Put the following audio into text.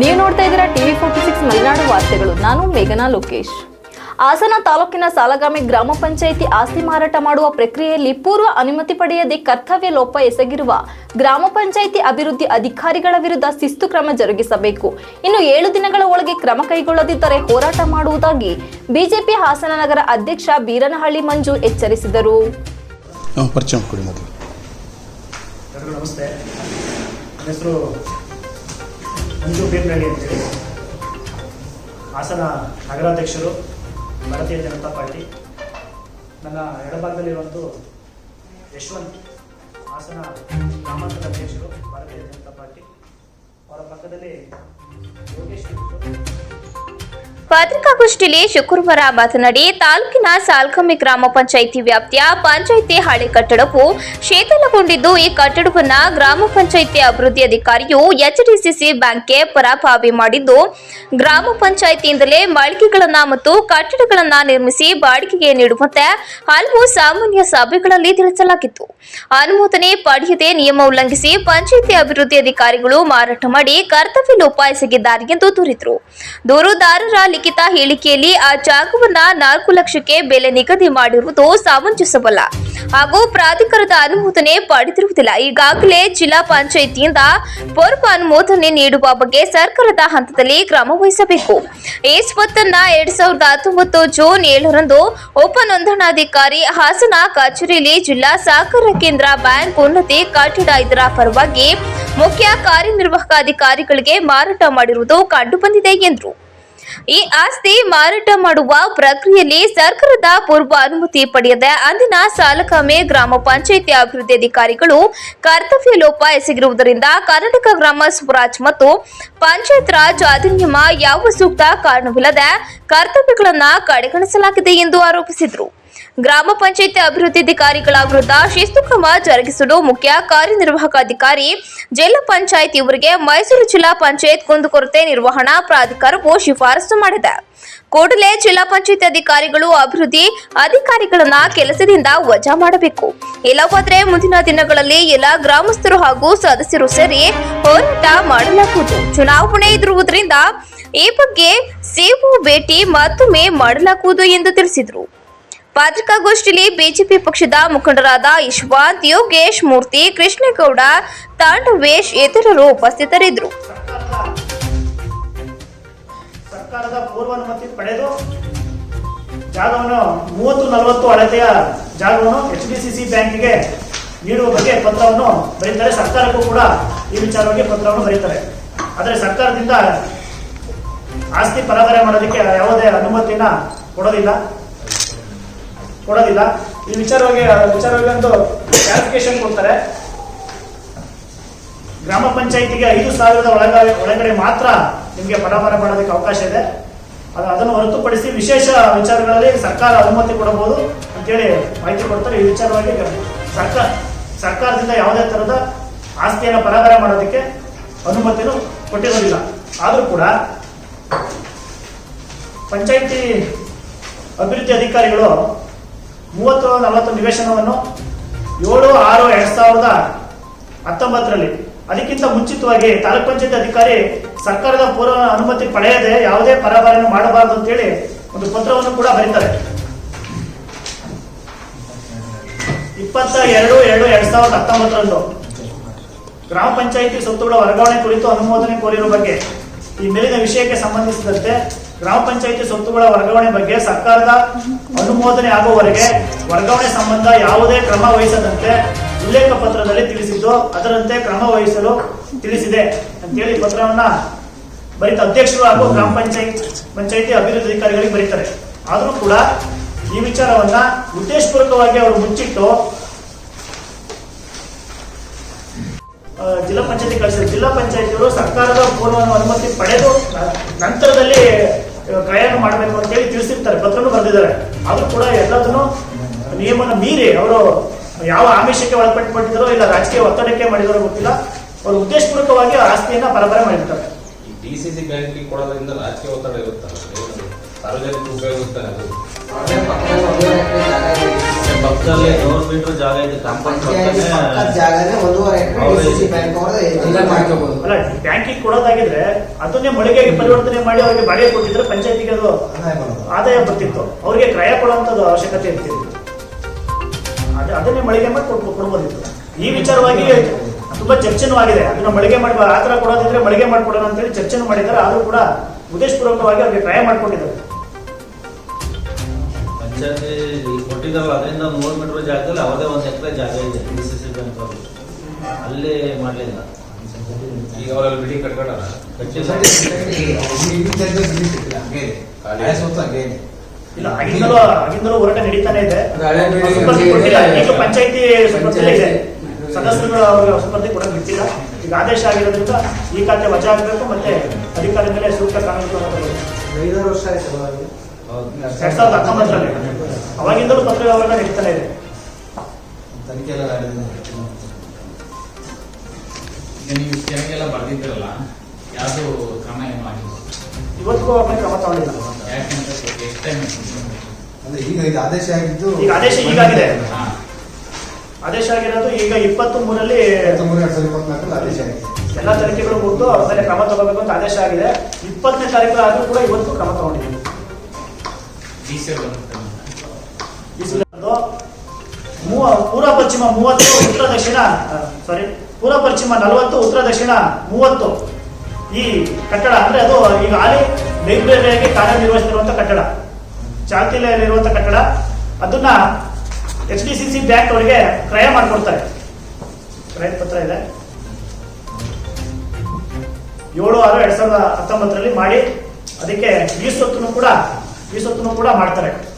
ನೀವು ನೋಡ್ತಾ ಇದ್ದೀರಾ ಟಿವಿ ಫೋರ್ಟಿ ಸಿಕ್ಸ್ ಮಲೆನಾಡು ವಾರ್ತೆಗಳು. ನಾನು ಮೇಘನಾ ಲೋಕೇಶ್. ಹಾಸನ ತಾಲೂಕಿನ ಸಾಲಗಾಮಿ ಗ್ರಾಮ ಪಂಚಾಯಿತಿ ಆಸ್ತಿ ಮಾರಾಟ ಮಾಡುವ ಪ್ರಕ್ರಿಯೆಯಲ್ಲಿ ಪೂರ್ವ ಅನುಮತಿ ಪಡೆಯದೆ ಕರ್ತವ್ಯ ಲೋಪ ಎಸಗಿರುವ ಗ್ರಾಮ ಪಂಚಾಯಿತಿ ಅಭಿವೃದ್ಧಿ ಅಧಿಕಾರಿಗಳ ವಿರುದ್ಧ ಶಿಸ್ತು ಕ್ರಮ ಜರುಗಿಸಬೇಕು. ಇನ್ನು ಏಳು ದಿನಗಳ ಒಳಗೆ ಕ್ರಮ ಕೈಗೊಳ್ಳದಿದ್ದರೆ ಹೋರಾಟ ಮಾಡುವುದಾಗಿ ಬಿಜೆಪಿ ಹಾಸನ ನಗರ ಅಧ್ಯಕ್ಷ ಬೀರನಹಳ್ಳಿ ಮಂಜು ಎಚ್ಚರಿಸಿದರು. ನಮಸ್ತೆ. ಹೆಸರು ಮಂಜು ಬೀರ್ನಳ್ಳಿ ಅಂತೇಳಿ ಹಾಸನ ನಗರಾಧ್ಯಕ್ಷರು, ಭಾರತೀಯ ಜನತಾ ಪಾರ್ಟಿ, ನನ್ನ ಎಡಭಾಗದಲ್ಲಿರುವಂತೂ ಯಶವಂತ್, ಹಾಸನ ಗ್ರಾಮಾಂತರ ಅಧ್ಯಕ್ಷರು, ಭಾರತೀಯ ಜನತಾ ಪಾರ್ಟಿ ಅವರ ಪಕ್ಕದಲ್ಲಿ ಯೋಗೇಶ್. ಪತ್ರಿಕಾಗೋಷ್ಠಿಯಲ್ಲಿ ಶುಕ್ರವಾರ ಮಾತನಾಡಿ, ತಾಲೂಕಿನ ಸಾಲ್ಕಮ್ಮಿ ಗ್ರಾಮ ಪಂಚಾಯಿತಿ ವ್ಯಾಪ್ತಿಯ ಪಂಚಾಯಿತಿ ಹಳೆ ಕಟ್ಟಡವು ಶೀತಲಗೊಂಡಿದ್ದು, ಈ ಕಟ್ಟಡವನ್ನು ಗ್ರಾಮ ಪಂಚಾಯಿತಿ ಅಭಿವೃದ್ಧಿ ಅಧಿಕಾರಿಯು ಎಚ್ಡಿಸಿಸಿ ಬ್ಯಾಂಕ್ಗೆ ಪರಭಾವಿ ಮಾಡಿದ್ದು, ಗ್ರಾಮ ಪಂಚಾಯಿತಿಯಿಂದಲೇ ಮಳಿಗೆಗಳನ್ನ ಮತ್ತು ಕಟ್ಟಡಗಳನ್ನ ನಿರ್ಮಿಸಿ ಬಾಡಿಗೆಗೆ ನೀಡುವಂತೆ ಹಲವು ಸಾಮಾನ್ಯ ಸಭೆಗಳಲ್ಲಿ ತಿಳಿಸಲಾಗಿತ್ತು. ಅನುಮೋದನೆ ಪಡೆಯದೆ ನಿಯಮ ಉಲ್ಲಂಘಿಸಿ ಪಂಚಾಯಿತಿ ಅಭಿವೃದ್ಧಿ ಅಧಿಕಾರಿಗಳು ಮಾರಾಟ ಮಾಡಿ ಕರ್ತವ್ಯ ಲೋಪಾಯಿಸಿದ್ದಾರೆ ಎಂದು ದೂರಿದರು. ದೂರುದಾರರ ಲಿಖಿತ ಹೇಳಿಕೆಯಲ್ಲಿ ಆ ಜಾಗವನ್ನ ನಾಲ್ಕು ಲಕ್ಷಕ್ಕೆ ಬೆಲೆ ನಿಗದಿ ಮಾಡಿರುವುದು ಸಮಂಜಸವಲ್ಲ ಹಾಗೂ ಪ್ರಾಧಿಕಾರದ ಅನುಮೋದನೆ ಪಡೆದಿರುವುದಿಲ್ಲ. ಈಗಾಗಲೇ ಜಿಲ್ಲಾ ಪಂಚಾಯಿತಿಯಿಂದ ಪೂರ್ವ ಅನುಮೋದನೆ ನೀಡುವ ಬಗ್ಗೆ ಸರ್ಕಾರದ ಹಂತದಲ್ಲಿ ಕ್ರಮ ವಹಿಸಬೇಕು. ಈ ಸ್ವತ್ತನ್ನ ಎರಡ್ ಸಾವಿರದ ಹತ್ತೊಂಬತ್ತು ಜೂನ್ ಏಳರಂದು ಉಪ ನೋಂದಣಾಧಿಕಾರಿ ಹಾಸನ ಕಚೇರಿಯಲ್ಲಿ ಜಿಲ್ಲಾ ಸಹಕಾರ ಕೇಂದ್ರ ಬ್ಯಾಂಕ್ ಉನ್ನತಿ ಕಟ್ಟಡ ಇದರ ಪರವಾಗಿ ಮುಖ್ಯ ಕಾರ್ಯನಿರ್ವಾಹಕ ಅಧಿಕಾರಿಗಳಿಗೆ ಮಾರಾಟ ಮಾಡಿರುವುದು ಕಂಡುಬಂದಿದೆ ಎಂದರು. ಈ ಆಸ್ತಿ ಮಾರಾಟ ಮಾಡುವ ಪ್ರಕ್ರಿಯೆಯಲ್ಲಿ ಸರ್ಕಾರದ ಪೂರ್ವ ಅನುಮತಿ ಪಡೆಯದೆ ಅಂದಿನ ಸಾಲಕಾಮೆ ಗ್ರಾಮ ಪಂಚಾಯಿತಿ ಅಭಿವೃದ್ಧಿ ಅಧಿಕಾರಿಗಳು ಕರ್ತವ್ಯ ಲೋಪ ಎಸಗಿರುವುದರಿಂದ ಕರ್ನಾಟಕ ಗ್ರಾಮ ಸ್ವರಾಜ್ ಮತ್ತು ಪಂಚಾಯತ್ ರಾಜ್ ಅಧಿನಿಯಮ ಯಾವ ಸೂಕ್ತ ಕಾರಣವಿಲ್ಲದೆ ಕರ್ತವ್ಯಗಳನ್ನು ಕಡೆಗಣಿಸಲಾಗಿದೆ ಎಂದು ಆರೋಪಿಸಿದರು. ಗ್ರಾಮ ಪಂಚಾಯತ್ ಅಭಿವೃದ್ಧಿ ಅಧಿಕಾರಿಗಳ ವಿರುದ್ಧ ಶಿಸ್ತು ಕ್ರಮ ಜರುಗಿಸಲು ಮುಖ್ಯ. ಕಾರ್ಯನಿರ್ವಾಹಕ ಅಧಿಕಾರಿ ಜಿಲ್ಲಾ ಪಂಚಾಯತ್ ಇವರಿಗೆ ಮೈಸೂರು ಜಿಲ್ಲಾ ಪಂಚಾಯತ್ ಕುಂದುಕೊರತೆ ನಿರ್ವಹಣಾ ಪ್ರಾಧಿಕಾರವು ಶಿಫಾರಸು ಮಾಡಿದೆ. ಕೂಡಲೇ ಜಿಲ್ಲಾ ಪಂಚಾಯತ್ ಅಧಿಕಾರಿಗಳು ಅಭಿವೃದ್ಧಿ ಅಧಿಕಾರಿಗಳನ್ನ ಕೆಲಸದಿಂದ ವಜಾ ಮಾಡಬೇಕು. ಇಲ್ಲವಾದ್ರೆ ಮುಂದಿನ ದಿನಗಳಲ್ಲಿ ಎಲ್ಲ ಗ್ರಾಮಸ್ಥರು ಹಾಗೂ ಸದಸ್ಯರು ಸೇರಿ ಹೋರಾಟ ಮಾಡಲಾಗುವುದು. ಚುನಾವಣೆ ಇರುವುದರಿಂದ ಈ ಬಗ್ಗೆ ಸೇವು ಭೇಟಿ ಮತ್ತೊಮ್ಮೆ ಮಾಡಲಾಗುವುದು ಎಂದು ತಿಳಿಸಿದರು. ಪತ್ರಿಕಾಗೋಷ್ಠಿಯಲ್ಲಿ ಬಿಜೆಪಿ ಪಕ್ಷದ ಮುಖಂಡರಾದ ಯಶವಂತ್, ಯೋಗೇಶ್, ಮೂರ್ತಿ, ಕೃಷ್ಣೇಗೌಡ, ತಾಂಡವೇಶ್ ಇತರರು ಉಪಸ್ಥಿತರಿದ್ದರು. ಸರ್ಕಾರದ ಪೂರ್ವಾನುಮತಿ ಪಡೆದು ಜಾಗವನ್ನು ಮೂವತ್ತು ನಲವತ್ತು ಅಳತೆಯ ಜಾಗವನ್ನು ಎಚ್ ಡಿ ಸಿ ಸಿ ಬ್ಯಾಂಕಿಗೆ ನೀಡುವ ಬಗ್ಗೆ ಪತ್ರವನ್ನು ಬರೀತಾರೆ. ಸರ್ಕಾರಕ್ಕೂ ಕೂಡ ಈ ವಿಚಾರವಾಗಿ ಪತ್ರವನ್ನು ಬರೀತಾರೆ. ಆದರೆ ಸರ್ಕಾರದಿಂದ ಆಸ್ತಿ ಪರಭಾರೆ ಮಾಡೋದಕ್ಕೆ ಯಾವುದೇ ಅನುಮತಿನ ಕೊಡೋದಿಲ್ಲ. ಕೊಡೋದಿಲ್ಲ. ಈ ವಿಚಾರವಾಗಿ ವಿಚಾರವಾಗಿ ಒಂದು ಕ್ಲಾರಿಫಿಕೇಶನ್ ಕೊಡ್ತಾರೆ. ಗ್ರಾಮ ಪಂಚಾಯಿತಿಗೆ ಐದು ಸಾವಿರದ ಒಳಗ ಒಳಗಡೆ ಮಾತ್ರ ನಿಮಗೆ ಪರಾಮರ ಮಾಡೋದಕ್ಕೆ ಅವಕಾಶ ಇದೆ. ಅದು ಅದನ್ನು ಹೊರತುಪಡಿಸಿ ವಿಶೇಷ ವಿಚಾರಗಳಲ್ಲಿ ಸರ್ಕಾರ ಅನುಮತಿ ಕೊಡಬಹುದು ಅಂತೇಳಿ ಮಾಹಿತಿ ಕೊಡ್ತಾರೆ. ಈ ವಿಚಾರವಾಗಿ ಸರ್ಕಾರ, ಸರ್ಕಾರದಿಂದ ಯಾವುದೇ ಥರದ ಆಸ್ತಿಯನ್ನು ಪರಾಮರ ಮಾಡೋದಕ್ಕೆ ಅನುಮತಿನೂ ಕೊಟ್ಟಿರೋದಿಲ್ಲ. ಆದರೂ ಕೂಡ ಪಂಚಾಯಿತಿ ಅಭಿವೃದ್ಧಿ ಅಧಿಕಾರಿಗಳು ಮೂವತ್ತು ನಲವತ್ತು ನಿವೇಶನವನ್ನು ಏಳು, ಆರು, ಎರಡ್ ಸಾವಿರದ ಹತ್ತೊಂಬತ್ತರಲ್ಲಿ. ಅದಕ್ಕಿಂತ ಮುಂಚಿತವಾಗಿ ತಾಲೂಕ್ ಪಂಚಾಯತ್ ಅಧಿಕಾರಿ ಸರ್ಕಾರದ ಪೂರ್ವ ಅನುಮತಿ ಪಡೆಯದೆ ಯಾವುದೇ ಪರಭಾರನ್ನು ಮಾಡಬಾರದು ಅಂತೇಳಿ ಒಂದು ಪತ್ರವನ್ನು ಕೂಡ ಬರೀತಾರೆ. ಇಪ್ಪತ್ತ ಎರಡು ಎರಡು, ಎರಡ್ ಸಾವಿರದ ಹತ್ತೊಂಬತ್ತರಂದು ಗ್ರಾಮ ಪಂಚಾಯಿತಿ ಸ್ವತ್ತುಗಳ ವರ್ಗಾವಣೆ ಕುರಿತು ಅನುಮೋದನೆ ಕೋರಿರುವ ಬಗ್ಗೆ ಈ ಮೇಲಿನ ವಿಷಯಕ್ಕೆ ಸಂಬಂಧಿಸಿದಂತೆ ಗ್ರಾಮ ಪಂಚಾಯಿತಿ ಸ್ವತ್ತುಗಳ ವರ್ಗಾವಣೆ ಬಗ್ಗೆ ಸರ್ಕಾರದ ಅನುಮೋದನೆ ಆಗುವವರೆಗೆ ವರ್ಗಾವಣೆ ಸಂಬಂಧ ಯಾವುದೇ ಕ್ರಮ ವಹಿಸದಂತೆ ಉಲ್ಲೇಖ ಪತ್ರದಲ್ಲಿ ತಿಳಿಸಿದ್ದು, ಅದರಂತೆ ಕ್ರಮ ವಹಿಸಲು ತಿಳಿಸಿದೆ ಅಂತೇಳಿ ಪತ್ರವನ್ನ ಬರೀತ ಅಧ್ಯಕ್ಷರು ಹಾಗೂ ಗ್ರಾಮ ಪಂಚಾಯತ್, ಪಂಚಾಯಿತಿ ಅಭಿವೃದ್ಧಿ ಅಧಿಕಾರಿಗಳಿಗೆ ಬರೀತಾರೆ. ಆದರೂ ಕೂಡ ಈ ವಿಚಾರವನ್ನ ಉದ್ದೇಶಪೂರ್ವಕವಾಗಿ ಅವರು ಮುಚ್ಚಿಟ್ಟು ಜಿಲ್ಲಾ ಪಂಚಾಯತಿ ಕಳಿಸಿದ್ರು. ಜಿಲ್ಲಾ ಪಂಚಾಯತಿಯವರು ಸರ್ಕಾರದ ಪೂರ್ವ ಅನುಮತಿ ಪಡೆದು ನಂತರದಲ್ಲಿ ಆ, ಮಾಡಬೇಕು ಅಂತ ಹೇಳಿ ತಿಳಿಸಿರ್ತಾರೆ. ಪತ್ರನೂ ಬರೆದಿದ್ದಾರೆ. ಆದ್ರೂ ಕೂಡ ಎಲ್ಲದನ್ನು ನಿಯಮನ ಮೀರಿ ಅವರು ಯಾವ ಆಮಿಷಕ್ಕೆ ಒಳಪಟ್ಟುಕೊಂಡಿದ್ದಾರೋ ಇಲ್ಲ ರಾಜಕೀಯ ಒತ್ತಡಕ್ಕೆ ಮಾಡಿದಾರೋ ಗೊತ್ತಿಲ್ಲ. ಅವರು ಉದ್ದೇಶಪೂರ್ವಕವಾಗಿ ಆ ಆಸ್ತಿಯನ್ನ ಪರಬರ ಮಾಡಿರ್ತಾರೆ. ಈ ಡಿ ಸಿ ಸಿ ಬ್ಯಾಂಕಿಗೆ ಕೊಡೋದ್ರಿಂದ ರಾಜಕೀಯ ಒತ್ತಡ ಇರುತ್ತಲ್ಲ ಸಾರ್ವಜನಿಕ ಉಪಯೋಗ ಪಕ್ಕದಲ್ಲಿ ನೂರು ಮೀಟರ್ ಜಾಗ ಇದೆ ಕಾಂಪೌಂಡ್ ಪಂಚಾಯತಿ ಪಕ್ಕದ ಜಾಗನೇ ಒಂದೂವರೆ ಎಕರೆ ಡಿ ಸಿ ಸಿ ಬ್ಯಾಂಕ್ ಅವ್ರದ್ದು ಮಾಡ್ಕೋಬಹುದು ಅಲ್ಲ ಬ್ಯಾಂಕಿಗೆ ಕೊಡೋದಾಗಿದ್ರೆ ಅದನ್ನೇ ಮಳಿಗೆಗೆ ಪರಿವರ್ತನೆ ಮಾಡಿ ಅವರಿಗೆ ಬಾಡಿಗೆ ಕೊಟ್ಟಿದ್ರೆ ಪಂಚಾಯತಿಗೆ ಅದು ಆದಾಯ ಬರ್ತಿತ್ತು. ಅವ್ರಿಗೆ ಕ್ರಯ ಕೊಡುವಂತದ್ದು ಅವಶ್ಯಕತೆ ಇರ್ತಿತ್ತು. ಅದೇ ಅದನ್ನೇ ಮಳಿಗೆ ಮಾಡಿ ಕೊಡ್- ಕೊಡ್ಬೋದಿತ್ತು. ಈ ವಿಚಾರವಾಗಿ ತುಂಬಾ ಚರ್ಚೆನೂ ಆಗಿದೆ. ಅದನ್ನ ಮಳಿಗೆ ಮಾಡಿ ಆತರ ತರ ಕೊಡೋದಿದ್ರೆ ಮಳಿಗೆ ಮಾಡ್ಕೊಡೋಣ ಅಂತೇಳಿ ಚರ್ಚೆನೂ ಮಾಡಿದ್ದಾರೆ. ಆದರೂ ಕೂಡ ಉದ್ದೇಶಪೂರ್ವಕವಾಗಿ ಅವ್ರಿಗೆ ಕ್ರಯ ಮಾಡ್ಕೊಂಡಿದ್ದಾರೆ. ಪಂಚಾಯತಿ ಕೊಟ್ಟಿದ್ದಾರಲ್ಲ ಅದರಿಂದ ನೂರು ಮೀಟರ್ ಜಾಗದಲ್ಲಿ ಅವರದೇ ಒಂದು ಎಕರೆ ಜಾಗ ಇದೆ ಡಿ ಸಿ ಸಿ ಬ್ಯಾಂಕ್ ಅವರು ಅಲ್ಲೇ ಮಾಡಲಿಲ್ಲ. ಈಗ ಅವರಲ್ಲಿ ಬಿಲ್ಡಿಂಗ್ ಕಟ್ಕೊಡಲ್ಲ ಕಟ್ಟಿಲ್ಲ. ಇಲ್ಲ ಆಗಿಂದಲೂ ಆಗಿಂದಲೂ ಹೋರಾಟ ನಡೀತಾನೆ ಇದೆ. ಪಂಚಾಯತಿ. ಸದಸ್ಯರುಗಳು ಅವ್ರಿಗೆ ಬಿಟ್ಟಿಲ್ಲ. ಈಗ ಆದೇಶ ಆಗಿರೋದ್ರಿಂದ ಈ ಖಾತೆ ವಜಾ ಆಗಬೇಕು ಮತ್ತೆ ಅಧಿಕಾರಿಗಳೇ ಮೇಲೆ ಸೂಕ್ತ ಕಾನೂನು. ಐದಾರು ವರ್ಷ ಆಯ್ತು ಎರಡ್ ಸಾವಿರದ ಹತ್ತೊಂಬತ್ತರಲ್ಲಿ. ಅವಾಗಿಂದಲೂ ಪತ್ರ ವ್ಯವಹಾರ ನಡೀತಾನೆ ಇದೆ. ತನಿಖೆ ಎಲ್ಲ. ಈಗ ನೀವು ಯಾವುದು ಕ್ರಮ ಏನು ಆಗಿಲ್ಲ? ಇವತ್ತಿಗೂ ಅವ್ರ ಕ್ರಮ ತಗೊಂಡಿಲ್ಲ. ಯಾಕೆಂದ್ರೆ ಎಷ್ಟು ಟೈಮ್ ಅಂದ್ರೆ ಈಗ ಇದು ಆದೇಶ ಆಗಿದ್ದು ಈಗ ಆದೇಶ ಈಗಾಗಿದೆ. ಆದೇಶ ಆಗಿರೋದು ಈಗ ಇಪ್ಪತ್ತು ಮೂರಲ್ಲಿ ಆದೇಶ ಆಗಿದೆ. ಎಲ್ಲ ತನಿಖೆಗಳು ಮುಗಿದು ಅವ್ರ ಮೇಲೆ ಕ್ರಮ ತಗೋಬೇಕು ಅಂತ ಆದೇಶ ಆಗಿದೆ. ಇಪ್ಪತ್ತನೇ ತಾರೀಕು ಆದ್ರೂ ಕೂಡ ಇವತ್ತು ಕ್ರಮ ತಗೊಂಡಿದ್ದೀವಿ ಪೂರ್ವ ಪಶ್ಚಿಮ ಮೂವತ್ತು, ಉತ್ತರ ದಕ್ಷಿಣ ಸಾರಿ ಪೂರ್ವ ಪಶ್ಚಿಮ ನಲವತ್ತು, ಉತ್ತರ ದಕ್ಷಿಣ ಮೂವತ್ತು. ಈ ಕಟ್ಟಡ ಅಂದ್ರೆ ಅದು ಈಗ ಹಾಲಿ ಲೈಬ್ರರಿಯಾಗಿ ಕಾರ್ಯನಿರ್ವಹಿಸುತ್ತಿರುವಂತಹ ಕಟ್ಟಡ. ಚಾಲ್ತಿಯಲ್ಲಿರುವಂತ ಕಟ್ಟಡ. ಅದನ್ನ H D C C bank ಅವರಿಗೆ ಕ್ರಯ ಮಾಡಿಕೊಡ್ತಾರೆ. ಕ್ರಯ ಪತ್ರ ಇದೆ. ಏಳು ಆರು ಎರಡ್ ಸಾವಿರದ ಹತ್ತೊಂಬತ್ತರಲ್ಲಿ ಮಾಡಿ, ಅದಕ್ಕೆ ಈ ಸೊತ್ತನ್ನು ಕೂಡ ಈ ಸೊತ್ತನ್ನು ಕೂಡ ಮಾಡ್ತಾರೆ.